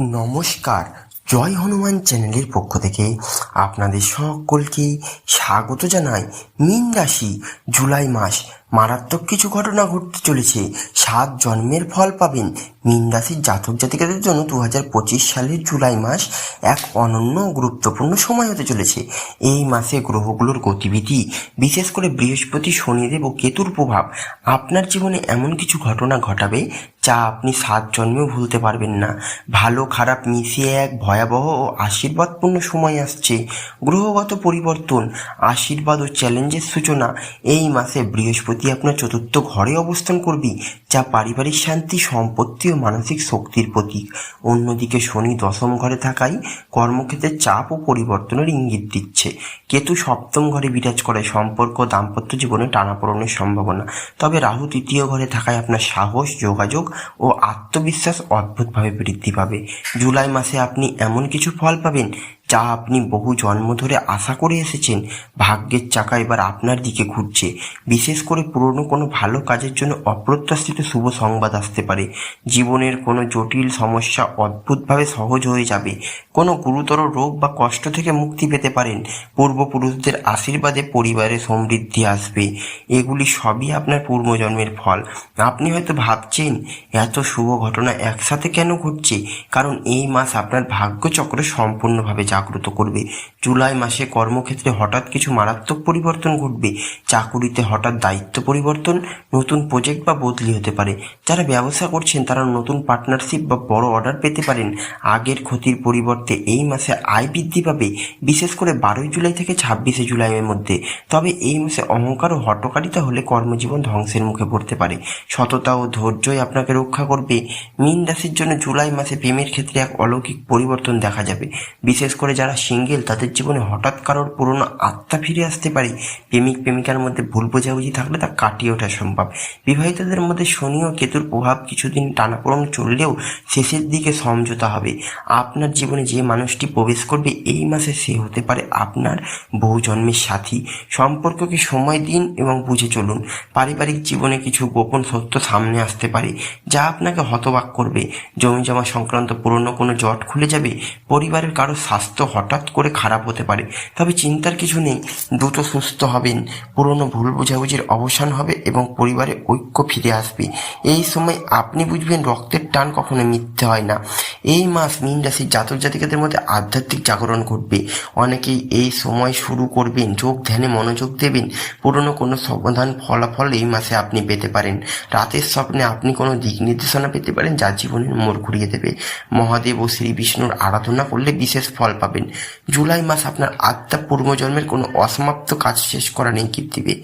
নমস্কার। জয় হনুমান চ্যানেলের পক্ষ থেকে আপনাদের সকলকে স্বাগত জানাই। মীন রাশি জুলাই মাস মারাত্মক কিছু ঘটনা ঘটতে চলেছে। সাত জন্মের ফল পাবেন। মীন রাশির জাতক জাতিকাদের জন্য দু হাজার পঁচিশ সালের জুলাই মাস এক অনন্য গুরুত্বপূর্ণ সময় হতে চলেছে। এই মাসে গ্রহগুলোর গতিবিধি, বিশেষ করে বৃহস্পতি, শনিদেব ও কেতুর প্রভাব, আপনার জীবনে এমন কিছু ঘটনা ঘটাবে যা আপনি সাত জন্মেও ভুলতে পারবেন না। ভালো খারাপ মিশিয়ে এক ভয়াবহ ও আশীর্বাদপূর্ণ সময় আসছে। গ্রহগত পরিবর্তন, আশীর্বাদ ও চ্যালেঞ্জের সূচনা, এই মাসে বৃহস্পতি আপনার চতুর্থ ঘরে অবস্থান করবে? যা পারিবারিক শান্তি, সম্পত্তি ও মানসিক শক্তির প্রতীক। অন্যদিকে শনি দশম ঘরে থাকায় কর্মক্ষেত্রে চাপ ও পরিবর্তনের ইঙ্গিত দিচ্ছে। কেতু সপ্তম ঘরে বিরাজ করে সম্পর্ক দাম্পত্য জীবনে টানাপোড়েনের সম্ভাবনা। তবে রাহু তৃতীয় ঘরে থাকায় আপনার সাহস, যোগাযোগ ও আত্মবিশ্বাস অদ্ভুতভাবে বৃদ্ধি পাবে। জুলাই মাসে আপনি এমন কিছু ফল পাবেন যা আপনি বহু জন্ম ধরে আশা করে এসেছেন। ভাগ্যের চাকা এবার আপনার দিকে ঘুরছে। বিশেষ করে পুরনো কোনো ভালো কাজের জন্য অপ্রত্যাশিত শুভ সংবাদ আসতে পারে। জীবনের কোনো জটিল সমস্যা অদ্ভুতভাবে সহজ হয়ে যাবে। কোনো গুরুতর রোগ বা কষ্ট থেকে মুক্তি পেতে পারেন। পূর্বপুরুষদের আশীর্বাদে পরিবারে সমৃদ্ধি আসবে। এগুলি সবই আপনার পূর্বজন্মের ফল। আপনি হয়তো ভাবছেন, এত শুভ ঘটনা একসাথে কেন ঘটছে? কারণ এই মাস আপনার ভাগ্যচক্র সম্পূর্ণভাবে জাগ্রত করবে। জুলাই মাসে কর্মক্ষেত্রে হঠাৎ কিছু মারাত্মক পরিবর্তন ঘটবে। চাকুরিতে হঠাৎ দায়িত্ব পরিবর্তন, নতুন প্রজেক্ট বা বদলি হতে পারে। যারা ব্যবসা করছেন, তারা নতুন পার্টনারশিপ বা বড় অর্ডার পেতে পারেন। আগের ক্ষতির পরিবর্তে এই মাসে আয় বৃদ্ধি পাবে, বিশেষ করে বারোই জুলাই থেকে ছাব্বিশে জুলাইয়ের মধ্যে। তবে এই মাসে অহংকার ও হটকারিতা হলে কর্মজীবন ধ্বংসের মুখে পড়তে পারে। সততা ও ধৈর্যই আপনাকে রক্ষা করবে। মীন রাশির জন্য জুলাই মাসে প্রেমের ক্ষেত্রে এক অলৌকিক পরিবর্তন দেখা যাবে। বিশেষ করে যারা সিঙ্গেল তাদের জীবনে হঠাৎ কারোর পুরনো আত্মা ফিরে আসতে পারে। প্রেমিক, প্রেমিকার মধ্যে ভুল বোঝাবুঝি থাকলে তা কাটিয়ে ওঠা সম্ভব। বিবাহিতদের মধ্যে শনি ও কেতুর প্রভাব কিছুদিন টানাপোড়ন চললেও শেষের দিকে সমঝোতা হবে। আপনার জীবনে যে মানুষটি প্রবেশ করবে এই মাসে সে হতে পারে আপনার বহু জন্মের সাথী। সম্পর্ককে সময় দিন এবং বুঝে চলুন। পারিবারিক জীবনে কিছু গোপন সত্য সামনে আসতে পারে, যা আপনাকে হতবাক করবে। জমি জমা সংক্রান্ত পুরনো কোনো জট খুলে যাবে, পরিবারের কারও স্বাস্থ্য হঠাৎ করে খারাপ হতে পারে। তবে চিন্তার কিছু নেই, দ্রুত সুস্থ হবেন। পুরনো ভুল বোঝাবুঝির অবসান হবে এবং পরিবারে ঐক্য ফিরে আসবে। এই সময় আপনি বুঝবেন রক্তের টান কখনো মিথ্যে হয় না। এই মাস মীন রাশির জাতক জাতিকাদের মধ্যে আধ্যাত্মিক জাগরণ ঘটবে। অনেকেই এই সময় শুরু করবেন যোগ ধ্যানে মনোযোগ দেবেন। পুরনো কোনো সমাধান ফলাফল এই মাসে আপনি পেতে পারেন। রাতের স্বপ্নে আপনি কোনো দিক নির্দেশনা পেতে পারেন যা জীবনের মোড় ঘুরিয়ে দেবে। মহাদেব ও শ্রী বিষ্ণুর আরাধনা করলে বিশেষ ফল পাবেন। জুলাই মাস আপনার আত্মা পূর্বজন্মের কোনো অসমাপ্ত কাজ শেষ করার ইঙ্গিত দিবে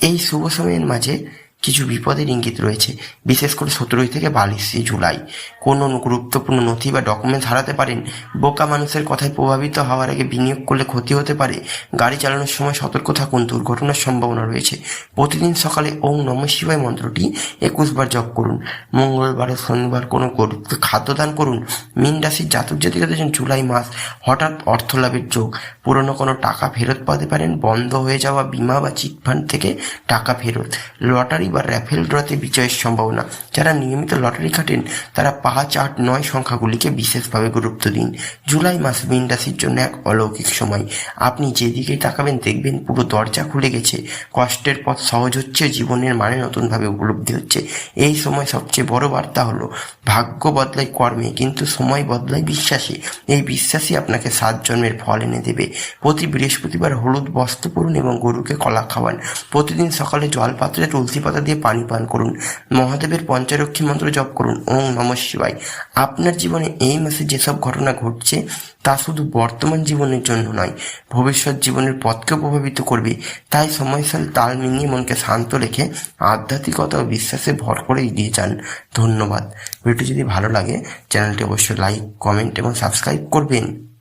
এই শুভ সময়ের মাঝে কিছু বিপদের ইঙ্গিত রয়েছে। বিশেষ করে সতেরোই থেকে বাইশে জুলাই। কোনো গুরুত্বপূর্ণ নথি বা ডকুমেন্টস হারাতে পারেন? বোকা মানুষের কথায় প্রভাবিত হওয়ার আগে বিনিয়োগ করলে ক্ষতি হতে পারে? গাড়ি চালানোর সময় সতর্ক থাকুন, দুর্ঘটনার সম্ভাবনা রয়েছে। প্রতিদিন সকালে ওম নম শিবায় মন্ত্রটি একুশ বার জপ করুন। মঙ্গলবার শনিবার কোনো গরিবকে খাদ্য দান করুন। মীন রাশির জাতক জাতিকাদের জন্য জুলাই মাস হঠাৎ অর্থ লাভের যোগ। পুরনো কোনো টাকা ফেরত পাতে পারেন, বন্ধ হয়ে যাওয়া বিমা বা চিটফান্ড থেকে টাকা ফেরত। লটারি বা র্যাফেল ড্রতে বিজয়ের সম্ভাবনা। যারা নিয়মিত লটারি কাটেন তারা পাঁচ, আট, নয় সংখ্যাগুলিকে বিশেষভাবে গুরুত্ব দিন। জুলাই মাস মীন রাশির জন্য এক অলৌকিক সময়। আপনি যেদিকেই তাকাবেন, দেখবেন পুরো দরজা খুলে গেছে। কষ্টের পথ সহজ হচ্ছে, জীবনের মানে নতুনভাবে উপলব্ধি হচ্ছে। এই সময় সবচেয়ে বড় বার্তা হলো, ভাগ্য বদলায় কর্মে, কিন্তু সময় বদলায় বিশ্বাসে। এই বিশ্বাসই আপনাকে সাত জন্মের ফল এনে দেবে। প্রতি বৃহস্পতিবার হলুদ বস্ত্র পরুন এবং গরুকে কলা খাওয়ান। প্রতিদিন সকালে জল পাত্রে তুলসী পাতা দিয়ে পানি পান করুন। মহাদেবের পঞ্চরক্ষী মন্ত্র জপ করুন। ওম নম শিবায়। আপনার জীবনে এই মাসে যেসব ঘটনা ঘটছে, তা শুধু বর্তমান জীবনের জন্য নয়, ভবিষ্যৎ জীবনের পথকে প্রভাবিত করবে। তাই সময়সাল তাল মিলিয়ে মনকে শান্ত রেখে আধ্যাত্মিকতা ও বিশ্বাসে ভর করে এগিয়ে যান। ধন্যবাদ। ভিডিওটি যদি ভালো লাগে, চ্যানেলটি অবশ্যই লাইক, কমেন্ট এবং সাবস্ক্রাইব করবেন।